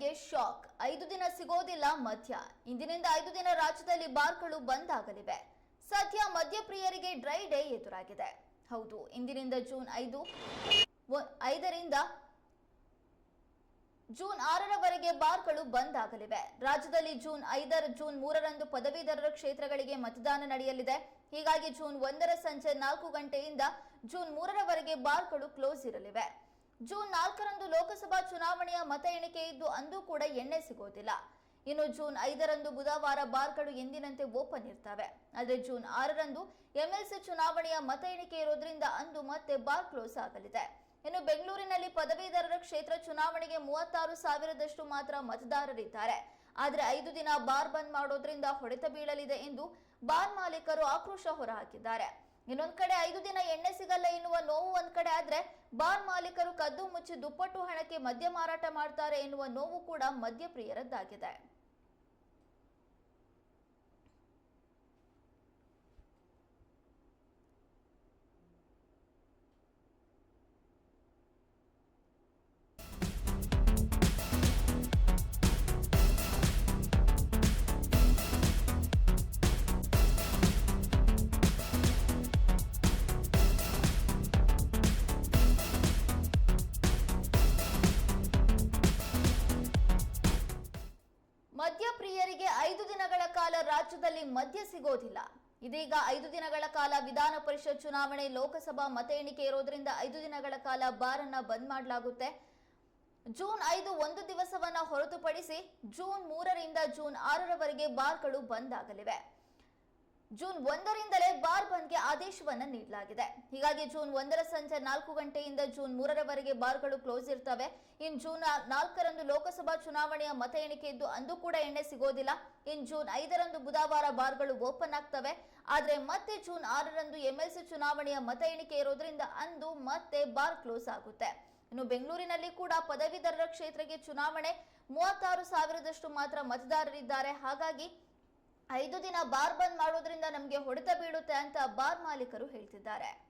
ಮದ್ಯಪ್ರಿಯರಿಗೆ shock. ಐದು ದಿನ ಸಿಗೋದಿಲ್ಲ ಮದ್ಯ ಇಂದಿನಿಂದ ಐದು ದಿನ ರಾಜ್ಯದಲ್ಲಿ ಬಾರ್ಗಳು ಬಂದ್ ಆಗಲಿವೆ ಸದ್ಯ ಮದ್ಯಪ್ರಿಯರಿಗೆ ಡ್ರೈ ಡೇ ಎದುರಾಗಿದೆ. ಹೌದು, ಇಂದಿನಿಂದ ಜೂನ್ ಐದು ಐದರಿಂದ ಜೂನ್ ಆರರವರೆಗೆ ಬಾರ್ಗಳು ಬಂದ್ ಆಗಲಿವೆ ರಾಜ್ಯದಲ್ಲಿ ಜೂನ್ ಐದರ, ಜೂನ್ ಮೂರರಂದು ಪದವೀಧರರ ಕ್ಷೇತ್ರಗಳಿಗೆ ಮತದಾನ ನಡೆಯಲಿದೆ. ಹೀಗಾಗಿ ಜೂನ್ ಒಂದರ ಸಂಜೆ ನಾಲ್ಕು ಗಂಟೆಯಿಂದ ಜೂನ್ ಮೂರರವರೆಗೆ ಬಾರ್ಗಳು ಕ್ಲೋಸ್ ಇರಲಿವೆ. ಜೂನ್ ನಾಲ್ಕರಂದು ಲೋಕಸಭಾ ಚುನಾವಣೆಯ ಮತ ಎಣಿಕೆ ಇದ್ದು ಅಂದು ಕೂಡ ಎಣ್ಣೆ ಸಿಗೋದಿಲ್ಲ. ಇನ್ನು ಜೂನ್ ಐದರಂದು ಬುಧವಾರ ಬಾರ್ಗಳು ಎಂದಿನಂತೆ ಓಪನ್ ಇರ್ತವೆ. ಆದರೆ ಜೂನ್ ಆರರಂದು ಎಂಎಲ್ಸಿ ಚುನಾವಣೆಯ ಮತ ಎಣಿಕೆ ಇರೋದ್ರಿಂದ ಅಂದು ಮತ್ತೆ ಬಾರ್ ಕ್ಲೋಸ್ ಆಗಲಿದೆ. ಇನ್ನು ಬೆಂಗಳೂರಿನಲ್ಲಿ ಪದವೀಧರರ ಕ್ಷೇತ್ರ ಚುನಾವಣೆಗೆ ಮೂವತ್ತಾರು ಸಾವಿರದಷ್ಟು ಮಾತ್ರ ಮತದಾರರಿದ್ದಾರೆ. ಆದರೆ ಐದು ದಿನ ಬಾರ್ ಬಂದ್ ಮಾಡೋದ್ರಿಂದ ಹೊಡೆತ ಬೀಳಲಿದೆ ಎಂದು ಬಾರ್ ಮಾಲೀಕರು ಆಕ್ರೋಶ ಹೊರಹಾಕಿದ್ದಾರೆ. ಇನ್ನೊಂದ್ ಕಡೆ ಐದು ದಿನ ಎಣ್ಣೆ ಸಿಗಲ್ಲ ಎನ್ನುವ ನೋವು ಒಂದ್ ಕಡೆ ಆದ್ರೆ ಬಾರ್ ಮಾಲೀಕರು ಕದ್ದು ಮುಚ್ಚಿ ದುಪ್ಪಟ್ಟು ಹಣಕ್ಕೆ ಮದ್ಯ ಮಾರಾಟ ಮಾಡ್ತಾರೆ ಎನ್ನುವ ನೋವು ಕೂಡ ಮದ್ಯಪ್ರಿಯರದ್ದಾಗಿದೆ. ಮದ್ಯಪ್ರಿಯರಿಗೆ ಐದು ದಿನಗಳ ಕಾಲ ರಾಜ್ಯದಲ್ಲಿ ಮದ್ಯ ಸಿಗೋದಿಲ್ಲ. ಇದೀಗ ಐದು ದಿನಗಳ ಕಾಲ ವಿಧಾನ ಪರಿಷತ್ ಚುನಾವಣೆ ಲೋಕಸಭಾ ಮತ ಎಣಿಕೆ ಇರೋದ್ರಿಂದ ಐದು ದಿನಗಳ ಕಾಲ ಬಾರ್ ಅನ್ನ ಬಂದ್ ಮಾಡಲಾಗುತ್ತೆ. ಜೂನ್ ಐದು ಒಂದು ದಿವಸವನ್ನ ಹೊರತುಪಡಿಸಿ ಜೂನ್ ಮೂರರಿಂದ ಜೂನ್ ಆರರವರೆಗೆ ಬಾರ್ಗಳು ಬಂದ್ ಆಗಲಿವೆ. ಜೂನ್ ಒಂದರಿಂದಲೇ ಬಾರ್ ಬಂದ್ಗೆ ಆದೇಶವನ್ನು ನೀಡಲಾಗಿದೆ. ಹೀಗಾಗಿ ಜೂನ್ ಒಂದರ ಸಂಜೆ ನಾಲ್ಕು ಗಂಟೆಯಿಂದ ಜೂನ್ ಮೂರರವರೆಗೆ ಬಾರ್ಗಳು ಕ್ಲೋಸ್ ಇರ್ತವೆ. ಇನ್ ಜೂನ್ ನಾಲ್ಕರಂದು ಲೋಕಸಭಾ ಚುನಾವಣೆಯ ಮತ ಎಣಿಕೆ ಇದ್ದು ಅಂದು ಕೂಡ ಎಣ್ಣೆ ಸಿಗೋದಿಲ್ಲ. ಇನ್ ಜೂನ್ ಐದರಂದು ಬುಧವಾರ ಬಾರ್ಗಳು ಓಪನ್ ಆಗ್ತವೆ. ಆದ್ರೆ ಮತ್ತೆ ಜೂನ್ ಆರರಂದು ಎಂಎಲ್ಸಿ ಚುನಾವಣೆಯ ಮತ ಎಣಿಕೆ ಇರೋದ್ರಿಂದ ಅಂದು ಮತ್ತೆ ಬಾರ್ ಕ್ಲೋಸ್ ಆಗುತ್ತೆ. ಇನ್ನು ಬೆಂಗಳೂರಿನಲ್ಲಿ ಕೂಡ ಪದವೀಧರರ ಕ್ಷೇತ್ರಕ್ಕೆ ಚುನಾವಣೆ. ಮೂವತ್ತಾರು ಸಾವಿರದಷ್ಟು ಮಾತ್ರ ಮತದಾರರಿದ್ದಾರೆ. ಹಾಗಾಗಿ ಐದು ದಿನ ಬಾರ್ ಬಂದ್ ಮಾಡೋದ್ರಿಂದ ನಮಗೆ ಹೊಡೆತ ಬೀಳುತ್ತೆ ಅಂತ ಬಾರ್ ಮಾಲೀಕರು ಹೇಳ್ತಿದ್ದಾರೆ.